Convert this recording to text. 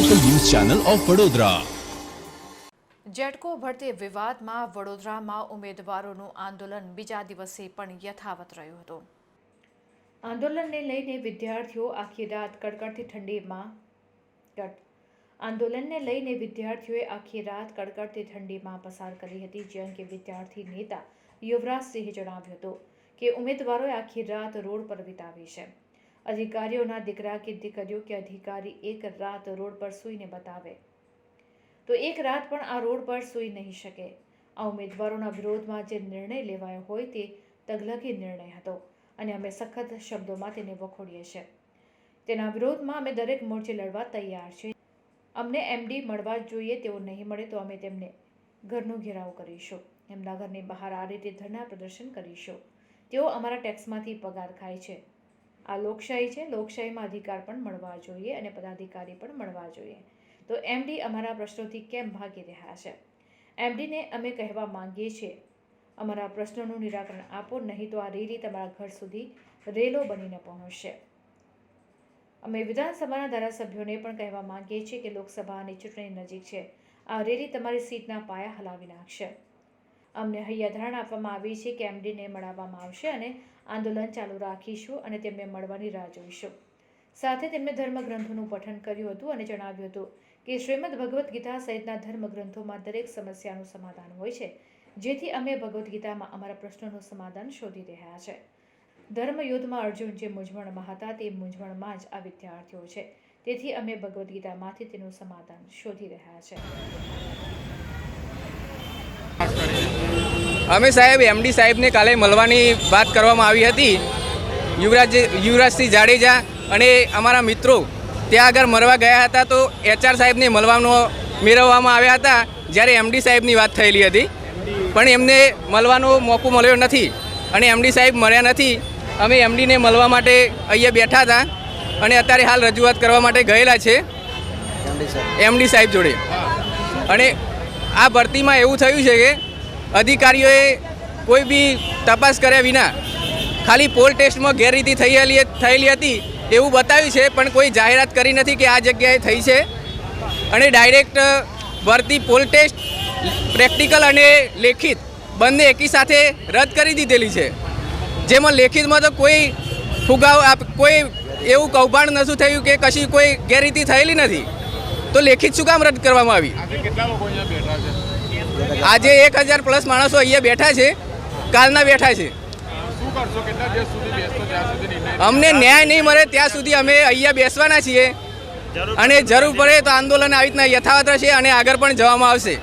Channel of Vadodara GETCO ભરતી વિવાદમાં વડોદરામાં ઉમેદવારોનું આંદોલન બીજા દિવસે પણ યથાવત રહ્યું હતું. આંદોલનને લઈને વિદ્યાર્થીઓ આખી રાત કડકડતી ઠંડીમાં આંદોલનને લઈને વિદ્યાર્થીઓએ આખી રાત કડકડતી ઠંડીમાં પસાર કરી હતી જે અંગે વિદ્યાર્થી નેતા યુવરાજસિંહે જણાવ્યું હતું કે ઉમેદવારોએ આખી રાત રોડ પર વિતાવી છે. અધિકારીઓના દીકરા કે દીકરીઓ કે અધિકારી એક રાત રોડ પર સૂઈને બતાવે. તો એક રાત પણ આ રોડ પર સૂઈ નહીં શકે. આ ઉમેદવારોના વિરોધમાં જે નિર્ણય લેવાયો હોય તે તગલગી નિર્ણય હતો અને અમે સખત શબ્દોમાં તેને વખોડીએ છીએ. તેના વિરોધમાં અમે દરેક મોરચે લડવા તૈયાર છીએ. અમને એમડી મળવા જ જોઈએ તેઓ નહીં મળે તો અમે તેમને ઘરનો ઘેરાવ કરીશું. એમના ઘરની બહાર આ રીતે ધરના પ્રદર્શન કરીશું. તેઓ અમારા ટેક્સમાંથી પગાર ખાય છે. આ લોકશાહી છે, લોકશાહીમાં અધિકાર પણ મળવા જોઈએ અને પદાધિકારી પણ મળવા જોઈએ. તો એમડી અમારા પ્રશ્નોથી કેમ ભાગી રહ્યા છે? એમડીને અમે કહેવા માંગીએ છીએ, અમારા પ્રશ્નોનું નિરાકરણ આપો, નહીં તો આ રેલી તમારા ઘર સુધી રેલો બનીને પહોંચશે. અમે વિધાનસભાના ધારાસભ્યોને પણ કહેવા માંગીએ છીએ કે લોકસભાની ચૂંટણી નજીક છે. આ રેલી તમારી સીટના પાયા હલાવી નાખશે. અમને હૈયાધારણ આપવામાં આવી છે કે એમડીને મળાવવામાં આવશે અને આંદોલન ચાલુ રાખીશું અને તેમને મળવાની રાહ જોઈશું. સાથે તેમણે ધર્મગ્રંથોનું પઠન કર્યું હતું અને જણાવ્યું હતું કે શ્રીમદ ભગવદ્ ગીતા સહિતના ધર્મગ્રંથોમાં દરેક સમસ્યાનું સમાધાન હોય છે, જેથી અમે ભગવદ્ ગીતામાં અમારા પ્રશ્નોનું સમાધાન શોધી રહ્યા છે. ધર્મયુદ્ધમાં અર્જુન જે મૂંઝવણમાં હતા તે મૂંઝવણમાં જ આ વિદ્યાર્થીઓ છે, તેથી અમે ભગવદ્ ગીતામાંથી તેનું સમાધાન શોધી રહ્યા છે. અમે સાહેબ એમડી સાહેબને કાલે મળવાની વાત કરવામાં આવી હતી. યુવરાજ યુવરાજસિંહ જાડેજા અને અમારા મિત્રો ત્યાં આગળ મળવા ગયા હતા તો એચઆર સાહેબને મળવાનો મેળવવામાં આવ્યા હતા જ્યારે એમડી સાહેબની વાત થયેલી હતી. પણ એમને મળવાનો મોકો મળ્યો નથી અને એમડી સાહેબ મળ્યા નથી. અમે એમડીને મળવા માટે અહીંયા બેઠા હતા અને અત્યારે હાલ રજૂઆત કરવા માટે ગયેલા છે. એમડી સાહેબ જોડે. અને આ ભરતીમાં એવું થયું છે કે અધિકારીઓએ કોઈ બી તપાસ કર્યા વિના ખાલી પોલ ટેસ્ટમાં ગેરરીતિ થયેલી થયેલી હતી એવું બતાવ્યું છે, પણ કોઈ જાહેરાત કરી નથી કે આ જગ્યાએ થઈ છે. અને ડાયરેક્ટ ભરતી પોલ ટેસ્ટ પ્રેક્ટિકલ અને લેખિત બંને એકી સાથે રદ કરી દીધેલી છે. જેમાં લેખિતમાં તો કોઈ ફુગાવ કોઈ એવું કૌભાંડ નથી થયું કે કશી કોઈ ગેરરીતિ થયેલી નથી. તો લેખિત શું કામ રદ કરવામાં આવી? આજે એક હજાર પ્લસ માણસો અહીંયા બેઠા છે કાલના બેઠા છે. અમને ન્યાય નહીં મળે ત્યાં સુધી અમે અહીંયા બેસવાના છીએ. અને જરૂર પડે તો આંદોલન આવી રીતના યથાવત રહેશે અને આગળ પણ જવામાં આવશે.